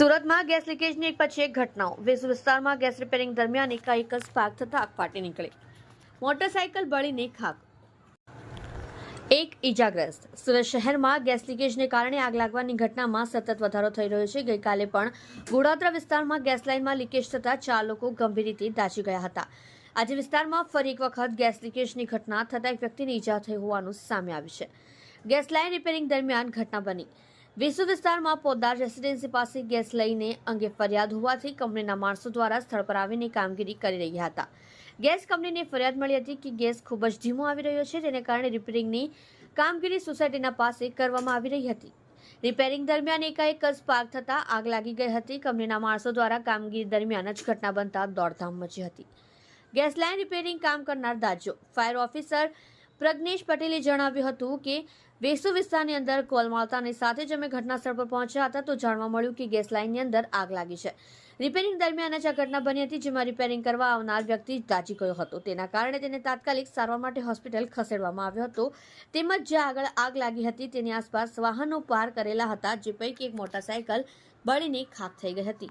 સુરતમાં ગેસ લીકેજની એક પછી એક ઘટનાઓ. વેસુ વિસ્તારમાં ગેસ રિપેરિંગ દરમિયાન એકાએક જ સ્પાર્ક થતાં આગ ફાટી નીકળી. મોટરસાયકલ બળીને ખાક. એક ઈજાગ્રસ્ત. સુરત શહેરમાં ગેસ લીકેજને કારણે આગ લાગવાની ઘટનામાં સતત વધારો થઈ રહ્યો છે. ગઈકાલે પણ ગોડાદરા વિસ્તારમાં ગેસ લાઇનમાં લીકેજ થતાં ચાર લોકો ગંભીર રીતે દાઝી ગયા હતા. આજે વિસ્તારમાં ફરી એક વખત ગેસ લીકેજની ઘટના થતાં એક વ્યક્તિને ઈજા થઈ હોવાનું સામે આવ્યું છે. ગેસ લાઇન રિપેરિંગ દરમિયાન ઘટના બની. વિસુ વિસ્તારમાં પોદાર રેસીડેન્સી પાસે ગેસ લઈને અંગે ફરિયાદ હોવાથી કંપનીના માણસો દ્વારા સ્થળ પર આવીને કામગીરી કરી રહ્યા હતા. ગેસ કંપનીને ફરિયાદ મળી હતી કે ગેસ ખૂબ જ ધીમો આવી રહ્યો છે, જેને કારણે રિપેરિંગની કામગીરી સોસાયટીના પાસે કરવામાં આવી રહી હતી. રિપેરિંગ દરમિયાન એકાએક સ્પાર્ક થતાં આગ લાગી ગઈ હતી. કંપનીના માણસો દ્વારા કામગીરી દરમિયાન જ ઘટના બનતા દોડધામ મચી હતી. ગેસ લાઇન રિપેરિંગ કામ કરનાર દાજો ફાયર ઓફિસર પ્રજ્ઞેશ પટેલે જણાવ્યું હતું કે વેસુ વિસ્તારની અંદર કોલ મળતાની સાથે જ અમે ઘટનાસ્થળ પર પહોંચ્યા હતા તો જાણવા મળ્યું કે ગેસ લાઇનની અંદર આગ લાગી છે. રિપેરિંગ દરમિયાન જ આ ઘટના બની હતી જેમાં રિપેરિંગ કરવા આવનાર વ્યક્તિ દાઝી ગયો હતો. તેના કારણે તેને તાત્કાલિક સારવાર માટે હોસ્પિટલ ખસેડવામાં આવ્યો હતો. તેમજ જે આગળ આગ લાગી હતી તેની આસપાસ વાહનો પાર કરેલા હતા, જે પૈકી એક મોટરસાયકલ બળીને ખાક થઈ ગઈ હતી.